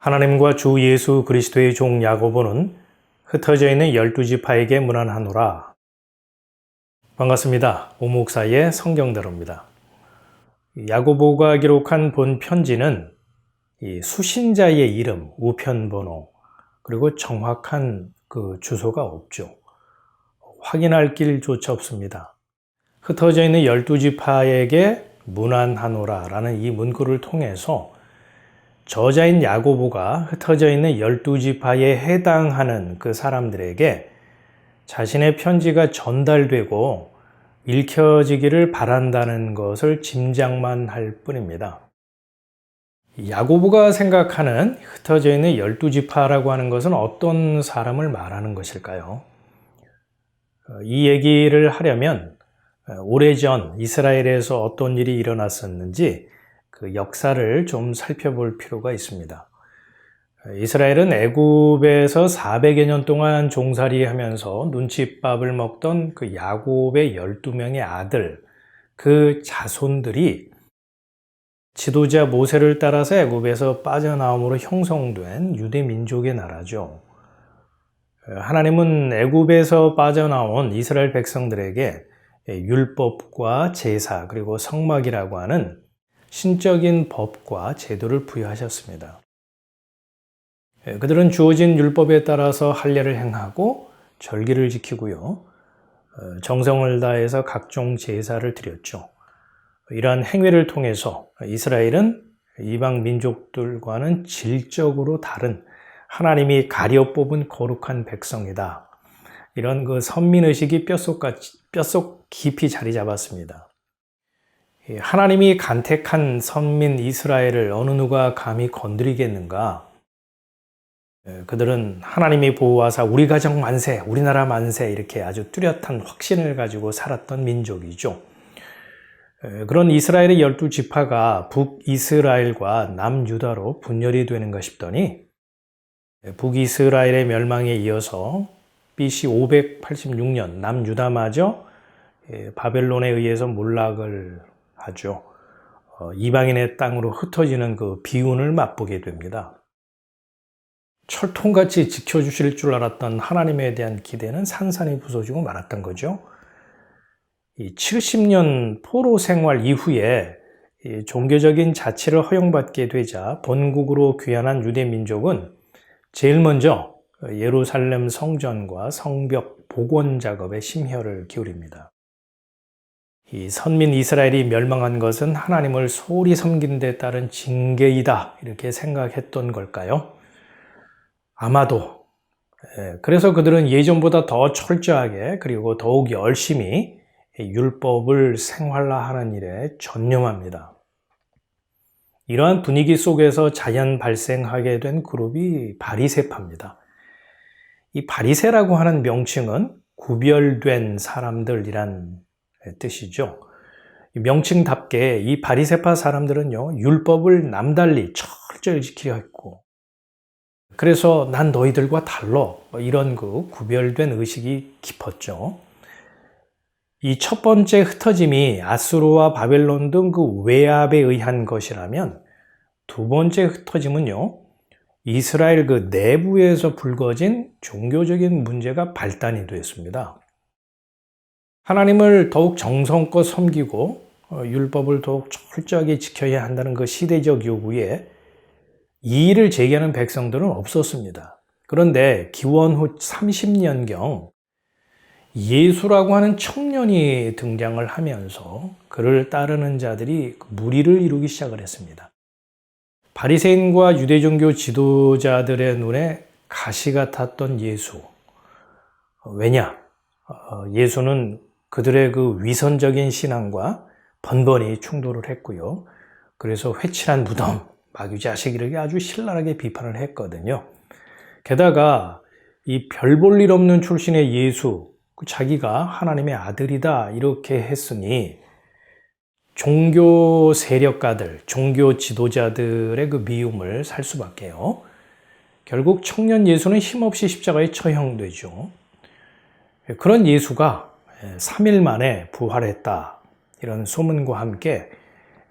하나님과 주 예수 그리스도의 종 야고보는 흩어져 있는 열두 지파에게 문안하노라. 반갑습니다. 오목사의 성경대로입니다. 야고보가 기록한 본 편지는 이 수신자의 이름, 우편번호, 그리고 정확한 그 주소가 없죠. 확인할 길조차 없습니다. 흩어져 있는 열두 지파에게 문안하노라라는 이 문구를 통해서 저자인 야고보가 흩어져 있는 열두 지파에 해당하는 그 사람들에게 자신의 편지가 전달되고 읽혀지기를 바란다는 것을 짐작만 할 뿐입니다. 야고보가 생각하는 흩어져 있는 열두 지파라고 하는 것은 어떤 사람을 말하는 것일까요? 이 얘기를 하려면 오래전 이스라엘에서 어떤 일이 일어났었는지 그 역사를 좀 살펴볼 필요가 있습니다. 이스라엘은 애굽에서 400여 년 동안 종살이 하면서 눈칫밥을 먹던 그 야곱의 12명의 아들, 그 자손들이 지도자 모세를 따라서 애굽에서 빠져나옴으로 형성된 유대 민족의 나라죠. 하나님은 애굽에서 빠져나온 이스라엘 백성들에게 율법과 제사 그리고 성막이라고 하는 신적인 법과 제도를 부여하셨습니다. 예, 그들은 주어진 율법에 따라서 할례를 행하고 절기를 지키고요. 어, 정성을 다해서 각종 제사를 드렸죠. 이러한 행위를 통해서 이스라엘은 이방 민족들과는 질적으로 다른 하나님이 가려 뽑은 거룩한 백성이다. 이런 그 선민의식이 뼛속, 뼛속 깊이 자리 잡았습니다. 하나님이 간택한 선민 이스라엘을 어느 누가 감히 건드리겠는가? 그들은 하나님이 보호하사 우리 가정 만세, 우리나라 만세 이렇게 아주 뚜렷한 확신을 가지고 살았던 민족이죠. 그런 이스라엘의 열두 지파가 북이스라엘과 남유다로 분열이 되는가 싶더니 북이스라엘의 멸망에 이어서 BC 586년 남유다마저 바벨론에 의해서 몰락을 하죠. 어, 이방인의 땅으로 흩어지는 그 비운을 맛보게 됩니다. 철통같이 지켜주실 줄 알았던 하나님에 대한 기대는 산산이 부서지고 말았던 거죠. 이 70년 포로 생활 이후에 종교적인 자치를 허용받게 되자 본국으로 귀환한 유대 민족은 제일 먼저 예루살렘 성전과 성벽 복원 작업에 심혈을 기울입니다. 이 선민 이스라엘이 멸망한 것은 하나님을 소홀히 섬긴 데 따른 징계이다 이렇게 생각했던 걸까요? 아마도 예, 그래서 그들은 예전보다 더 철저하게 그리고 더욱 열심히 율법을 생활화하는 일에 전념합니다. 이러한 분위기 속에서 자연 발생하게 된 그룹이 바리세파입니다. 이 바리세라고 하는 명칭은 구별된 사람들이란 뜻이죠. 명칭답게 이 바리세파 사람들은요, 율법을 남달리 철저히 지키려 했고, 그래서 난 너희들과 달러 뭐 이런 그 구별된 의식이 깊었죠. 이 첫 번째 흩어짐이 아수르와 바벨론 등 그 외압에 의한 것이라면 두 번째 흩어짐은요, 이스라엘 그 내부에서 불거진 종교적인 문제가 발단이 되었습니다. 하나님을 더욱 정성껏 섬기고 어, 율법을 더욱 철저하게 지켜야 한다는 그 시대적 요구에 이의를 제기하는 백성들은 없었습니다. 그런데 기원 후 30년경 예수라고 하는 청년이 등장을 하면서 그를 따르는 자들이 그 무리를 이루기 시작을 했습니다. 바리새인과 유대 종교 지도자들의 눈에 가시 같았던 예수. 왜냐? 어, 예수는 그들의 그 위선적인 신앙과 번번이 충돌을 했고요. 그래서 회칠한 무덤, 마귀 자식이를 아주 신랄하게 비판을 했거든요. 게다가 이 별 볼 일 없는 출신의 예수, 그 자기가 하나님의 아들이다 이렇게 했으니 종교 세력가들, 종교 지도자들의 그 미움을 살 수밖에요. 결국 청년 예수는 힘없이 십자가에 처형되죠. 그런 예수가 3일 만에 부활했다. 이런 소문과 함께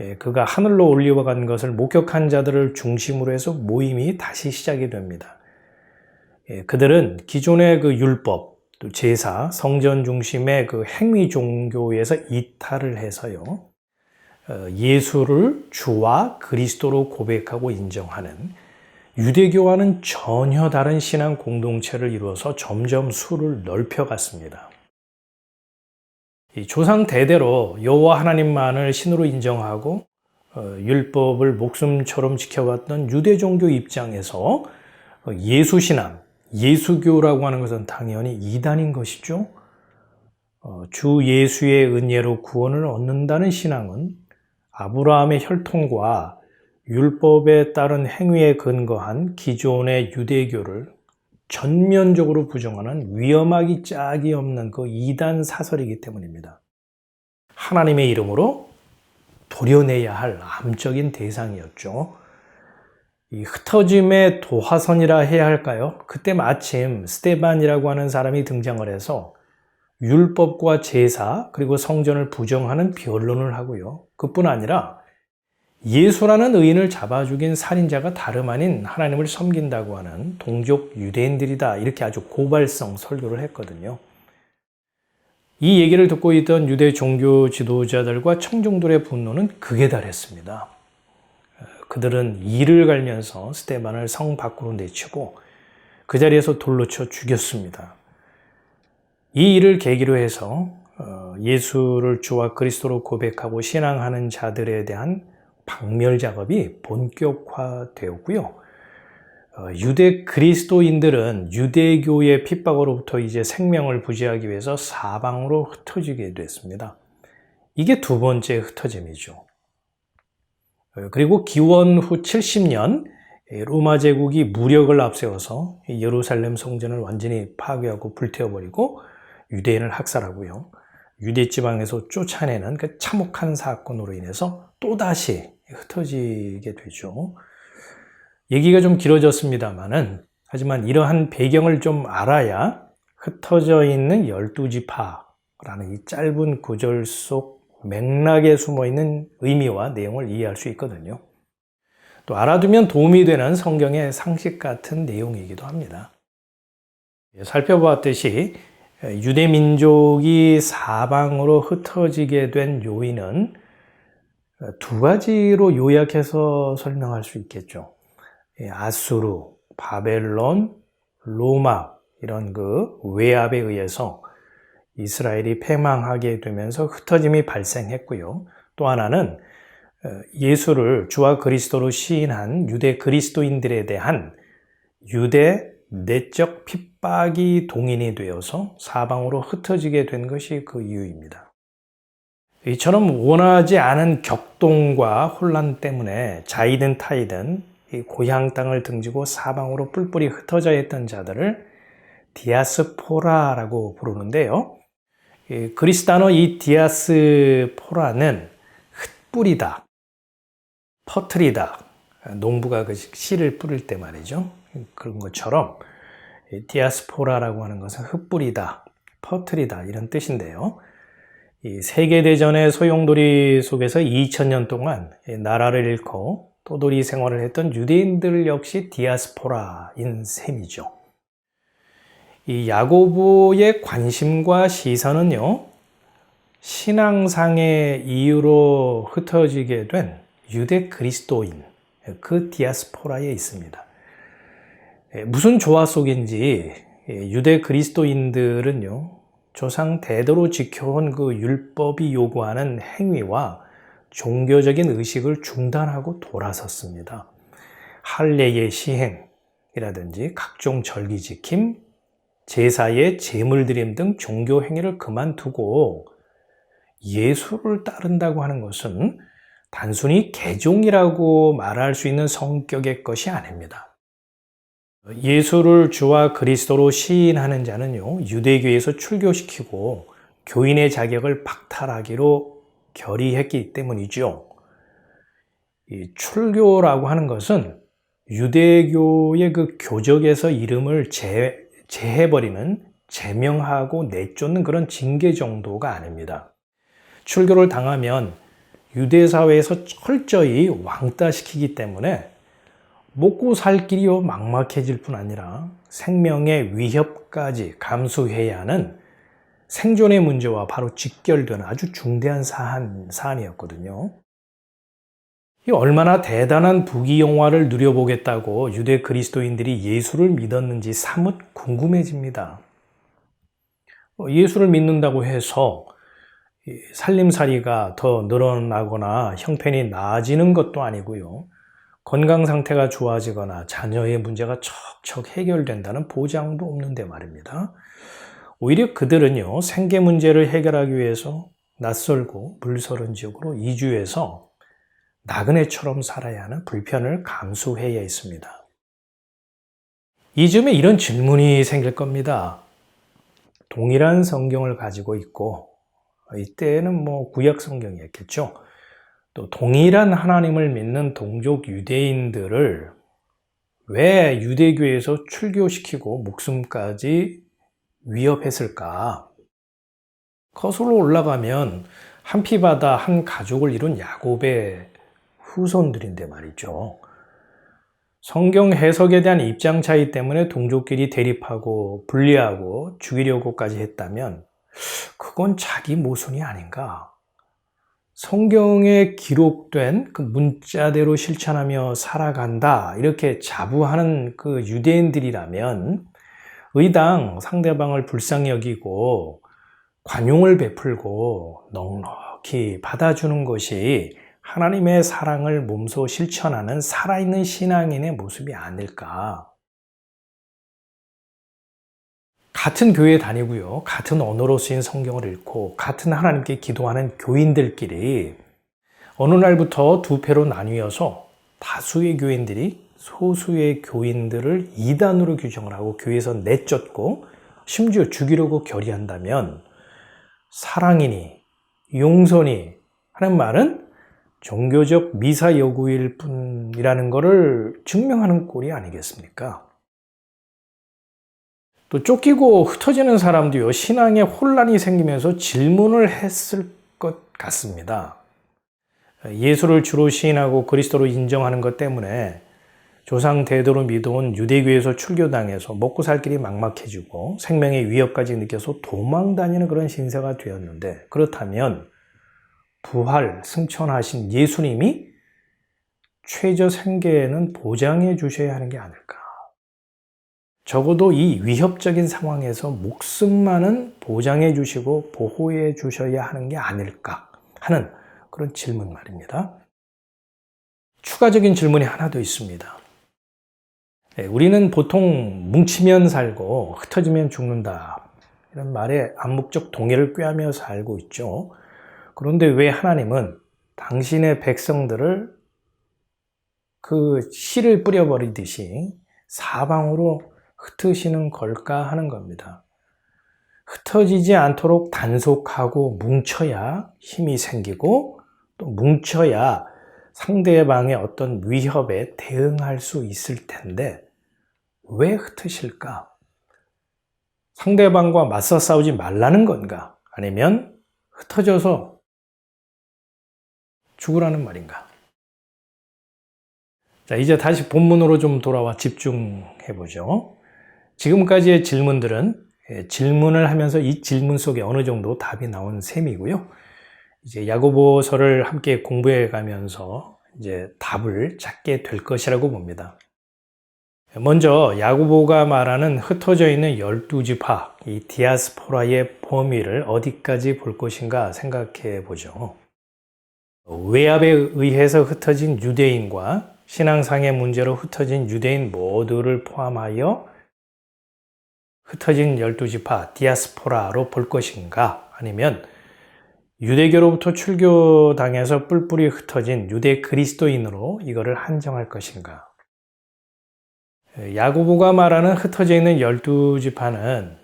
예, 그가 하늘로 올려간 것을 목격한 자들을 중심으로 해서 모임이 다시 시작이 됩니다. 예, 그들은 기존의 그 율법, 또 제사, 성전 중심의 그 행위 종교에서 이탈을 해서요. 어, 예수를 주와 그리스도로 고백하고 인정하는 유대교와는 전혀 다른 신앙 공동체를 이루어서 점점 수를 넓혀갔습니다. 조상 대대로 여호와 하나님만을 신으로 인정하고 어, 율법을 목숨처럼 지켜왔던 유대 종교 입장에서 어, 예수 신앙, 예수교라고 하는 것은 당연히 이단인 것이죠. 어, 주 예수의 은혜로 구원을 얻는다는 신앙은 아브라함의 혈통과 율법에 따른 행위에 근거한 기존의 유대교를 전면적으로 부정하는 위험하기 짝이 없는 그 이단 사설이기 때문입니다. 하나님의 이름으로 도려내야 할 암적인 대상이었죠. 이 흩어짐의 도화선이라 해야 할까요? 그때 마침 스테반이라고 하는 사람이 등장을 해서 율법과 제사 그리고 성전을 부정하는 변론을 하고요. 그뿐 아니라 예수라는 의인을 잡아 죽인 살인자가 다름 아닌 하나님을 섬긴다고 하는 동족 유대인들이다. 이렇게 아주 고발성 설교를 했거든요. 이 얘기를 듣고 있던 유대 종교 지도자들과 청중들의 분노는 극에 달했습니다. 그들은 이를 갈면서 스테반을 성 밖으로 내치고 그 자리에서 돌로 쳐 죽였습니다. 이 일을 계기로 해서 어, 예수를 주와 그리스도로 고백하고 신앙하는 자들에 대한 박멸 작업이 본격화되었고요. 어, 유대 그리스도인들은 유대교의 핍박으로부터 이제 생명을 부지하기 위해서 사방으로 흩어지게 됐습니다. 이게 두 번째 흩어짐이죠. 어, 그리고 기원 후 70년 로마 제국이 무력을 앞세워서 예루살렘 성전을 완전히 파괴하고 불태워버리고 유대인을 학살하고요. 유대 지방에서 쫓아내는 그 참혹한 사건으로 인해서 또다시 흩어지게 되죠. 얘기가 좀 길어졌습니다만은 하지만 이러한 배경을 좀 알아야 흩어져 있는 열두 지파라는 이 짧은 구절 속 맥락에 숨어 있는 의미와 내용을 이해할 수 있거든요. 또 알아두면 도움이 되는 성경의 상식 같은 내용이기도 합니다. 살펴보았듯이 유대 민족이 사방으로 흩어지게 된 요인은 두 가지로 요약해서 설명할 수 있겠죠. 예, 아수르, 바벨론, 로마 이런 그 외압에 의해서 이스라엘이 패망하게 되면서 흩어짐이 발생했고요. 또 하나는 어, 예수를 주와 그리스도로 시인한 유대 그리스도인들에 대한 유대 내적 핍박이 동인이 되어서 사방으로 흩어지게 된 것이 그 이유입니다. 이처럼 원하지 않은 격동과 혼란 때문에 자이든 타이든 고향 땅을 등지고 사방으로 뿔뿔이 흩어져 있던 자들을 디아스포라라고 부르는데요. 그리스 단어 이 디아스포라는 흩뿌리다, 퍼트리다, 농부가 그 씨를 뿌릴 때 말이죠. 그런 것처럼 디아스포라라고 하는 것은 흩뿌리다, 퍼트리다 이런 뜻인데요. 세계대전의 소용돌이 속에서 2000년 동안 나라를 잃고 또돌이 생활을 했던 유대인들 역시 디아스포라인 셈이죠. 이 야고보의 관심과 시선은요, 신앙상의 이유로 흩어지게 된 유대 그리스도인, 그 디아스포라에 있습니다. 무슨 조화 속인지 유대 그리스도인들은요, 조상 대대로 지켜온 그 율법이 요구하는 행위와 종교적인 의식을 중단하고 돌아섰습니다. 할례의 시행이라든지 각종 절기 지킴, 제사의 제물 드림 등 종교 행위를 그만두고 예수를 따른다고 하는 것은 단순히 개종이라고 말할 수 있는 성격의 것이 아닙니다. 예수를 주와 그리스도로 시인하는 자는요, 유대교에서 출교시키고 교인의 자격을 박탈하기로 결의했기 때문이죠. 이 출교라고 하는 것은 유대교의 그 교적에서 이름을 제, 제해버리는 제명하고 내쫓는 그런 징계 정도가 아닙니다. 출교를 당하면 유대 사회에서 철저히 왕따시키기 때문에 먹고 살 길이 막막해질 뿐 아니라 생명의 위협까지 감수해야 하는 생존의 문제와 바로 직결되는 아주 중대한 사안, 사안이었거든요. 이 얼마나 대단한 부귀영화를 누려보겠다고 유대 그리스도인들이 예수를 믿었는지 사뭇 궁금해집니다. 어, 예수를 믿는다고 해서 살림살이가 더 늘어나거나 형편이 나아지는 것도 아니고요. 건강 상태가 좋아지거나 자녀의 문제가 척척 해결된다는 보장도 없는데 말입니다. 오히려 그들은요, 생계 문제를 해결하기 위해서 낯설고 물서른 지역으로 이주해서 나그네처럼 살아야 하는 불편을 감수해야 했습니다. 이 점에 이런 질문이 생길 겁니다. 동일한 성경을 가지고 있고, 이때는 뭐 구약 성경이었겠죠. 또 동일한 하나님을 믿는 동족 유대인들을 왜 유대교에서 출교시키고 목숨까지 위협했을까? 거슬러 올라가면 한 피바다 한 가족을 이룬 야곱의 후손들인데 말이죠. 성경 해석에 대한 입장 차이 때문에 동족끼리 대립하고 분리하고 죽이려고까지 했다면 그건 자기 모순이 아닌가. 성경에 기록된 그 문자대로 실천하며 살아간다. 이렇게 자부하는 그 유대인들이라면 의당 상대방을 불쌍히 여기고 관용을 베풀고 넉넉히 받아주는 것이 하나님의 사랑을 몸소 실천하는 살아있는 신앙인의 모습이 아닐까. 같은 교회 다니고요. 같은 언어로 쓰인 성경을 읽고 같은 하나님께 기도하는 교인들끼리 어느 날부터 두 패로 나뉘어서 다수의 교인들이 소수의 교인들을 이단으로 규정을 하고 교회에서 내쫓고 심지어 죽이려고 결의한다면 사랑이니 용서니 하는 말은 종교적 미사 여구일 뿐이라는 것을 증명하는 꼴이 아니겠습니까? 또 쫓기고 흩어지는 사람도요, 신앙에 혼란이 생기면서 질문을 했을 것 같습니다. 예수를 주로 시인하고 그리스도로 인정하는 것 때문에 조상 대도로 믿어온 유대교에서 출교당해서 먹고 살 길이 막막해지고 생명의 위협까지 느껴서 도망 다니는 그런 신세가 되었는데 그렇다면 부활, 승천하신 예수님이 최저 생계에는 보장해 주셔야 하는 게 아닐까. 적어도 이 위협적인 상황에서 목숨만은 보장해 주시고 보호해 주셔야 하는 게 아닐까 하는 그런 질문 말입니다. 추가적인 질문이 하나 더 있습니다. 네, 우리는 보통 뭉치면 살고 흩어지면 죽는다. 이런 말에 암묵적 동의를 꾀하며 살고 있죠. 그런데 왜 하나님은 당신의 백성들을 그 씨를 뿌려버리듯이 사방으로 흩으시는 걸까 하는 겁니다. 흩어지지 않도록 단속하고 뭉쳐야 힘이 생기고 또 뭉쳐야 상대방의 어떤 위협에 대응할 수 있을 텐데 왜 흩으실까? 상대방과 맞서 싸우지 말라는 건가? 아니면 흩어져서 죽으라는 말인가? 자, 이제 다시 본문으로 좀 돌아와 집중해 보죠. 지금까지의 질문들은 예, 질문을 하면서 이 질문 속에 어느 정도 답이 나온 셈이고요. 이제 야고보서를 함께 공부해 가면서 이제 답을 찾게 될 것이라고 봅니다. 먼저 야고보가 말하는 흩어져 있는 열두 지파, 이 디아스포라의 범위를 어디까지 볼 것인가 생각해 보죠. 외압에 의해서 흩어진 유대인과 신앙상의 문제로 흩어진 유대인 모두를 포함하여 흩어진 열두 지파, 디아스포라로 볼 것인가 아니면 유대교로부터 출교당해서 뿔뿔이 흩어진 유대 그리스도인으로 이거를 한정할 것인가? 야고보가 말하는 흩어져 있는 열두 지파는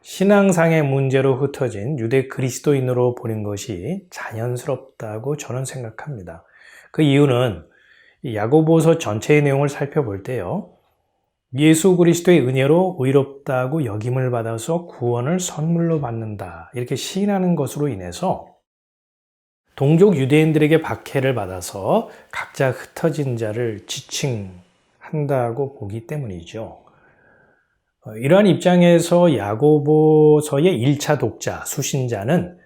신앙상의 문제로 흩어진 유대 그리스도인으로 보는 것이 자연스럽다고 저는 생각합니다. 그 이유는 야고보서 전체의 내용을 살펴볼 때요. 예수 그리스도의 은혜로 의롭다고 여김을 받아서 구원을 선물로 받는다. 이렇게 시인하는 것으로 인해서 동족 유대인들에게 박해를 받아서 각자 흩어진 자를 지칭한다고 보기 때문이죠. 어, 이러한 입장에서 야고보서의 1차 독자, 수신자는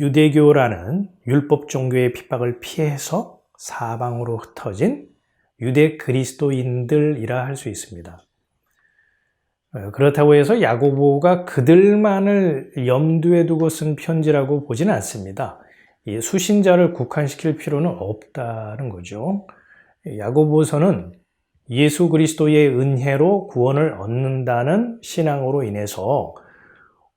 유대교라는 율법 종교의 핍박을 피해서 사방으로 흩어진 유대 그리스도인들이라 할 수 있습니다. 어, 그렇다고 해서 야고보가 그들만을 염두에 두고 쓴 편지라고 보지는 않습니다. 이 수신자를 국한시킬 필요는 없다는 거죠. 야고보서는 예수 그리스도의 은혜로 구원을 얻는다는 신앙으로 인해서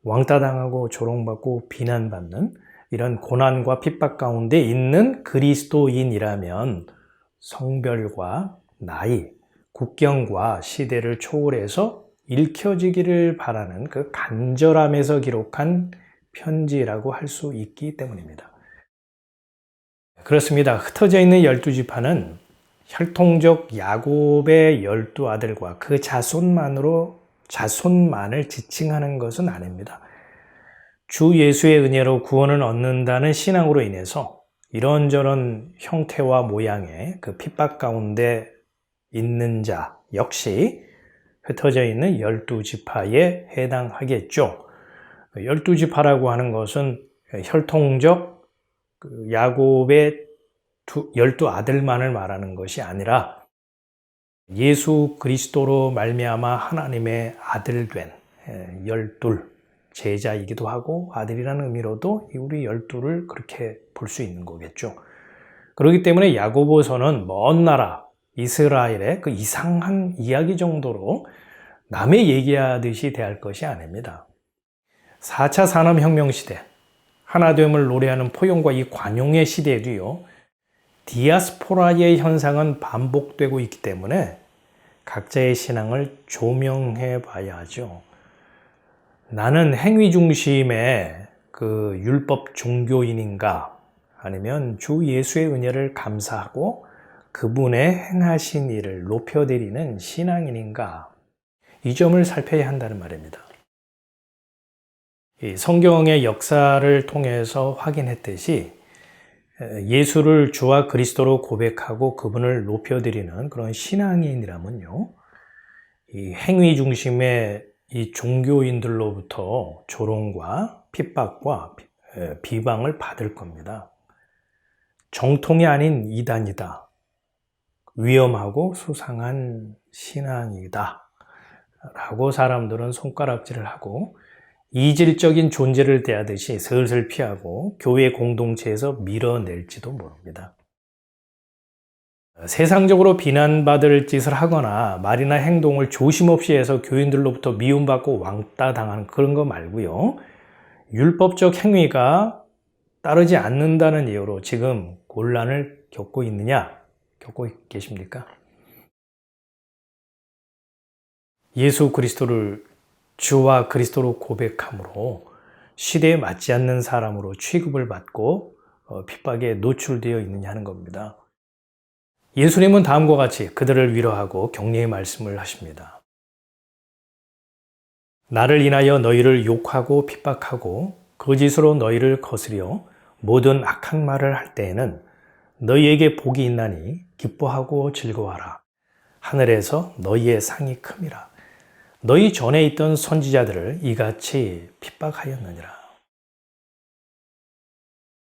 왕따당하고 조롱받고 비난받는 이런 고난과 핍박 가운데 있는 그리스도인이라면 성별과 나이, 국경과 시대를 초월해서 읽혀지기를 바라는 그 간절함에서 기록한 편지라고 할 수 있기 때문입니다. 그렇습니다. 흩어져 있는 열두 지파는 혈통적 야곱의 열두 아들과 그 자손만으로 자손만을 지칭하는 것은 아닙니다. 주 예수의 은혜로 구원을 얻는다는 신앙으로 인해서 이런저런 형태와 모양의 그 핍박 가운데 있는 자 역시 흩어져 있는 열두 지파에 해당하겠죠. 열두 지파라고 하는 것은 혈통적 그 야곱의 열두 아들만을 말하는 것이 아니라 예수 그리스도로 말미암아 하나님의 아들 된 열둘 제자이기도 하고 아들이라는 의미로도 우리 열두를 그렇게 볼 수 있는 거겠죠. 그렇기 때문에 야고보서는 먼 나라 이스라엘의 그 이상한 이야기 정도로 남의 얘기하듯이 대할 것이 아닙니다. 4차 산업혁명 시대, 하나됨을 노래하는 포용과 이 관용의 시대에도요, 디아스포라의 현상은 반복되고 있기 때문에 각자의 신앙을 조명해 봐야 하죠. 나는 행위 중심의 그 율법 종교인인가 아니면 주 예수의 은혜를 감사하고 그분의 행하신 일을 높여드리는 신앙인인가 이 점을 살펴야 한다는 말입니다. 성경의 역사를 통해서 확인했듯이 예수를 주와 그리스도로 고백하고 그분을 높여드리는 그런 신앙인이라면요. 이 행위 중심의 이 종교인들로부터 조롱과 핍박과 비방을 받을 겁니다. 정통이 아닌 이단이다. 위험하고 수상한 신앙이다. 라고 사람들은 손가락질을 하고 이질적인 존재를 대하듯이 슬슬 피하고 교회 공동체에서 밀어낼지도 모릅니다. 세상적으로 비난받을 짓을 하거나 말이나 행동을 조심 없이 해서 교인들로부터 미움받고 왕따 당하는 그런 거 말고요. 율법적 행위가 따르지 않는다는 이유로 지금 곤란을 겪고 있느냐? 겪고 계십니까? 예수 그리스도를 주와 그리스도로 고백함으로 시대에 맞지 않는 사람으로 취급을 받고 어, 핍박에 노출되어 있느냐 하는 겁니다. 예수님은 다음과 같이 그들을 위로하고 격려의 말씀을 하십니다. 나를 인하여 너희를 욕하고 핍박하고 거짓으로 너희를 거스려 모든 악한 말을 할 때에는 너희에게 복이 있나니 기뻐하고 즐거워하라. 하늘에서 너희의 상이 큼이라. 너희 전에 있던 선지자들을 이같이 핍박하였느니라.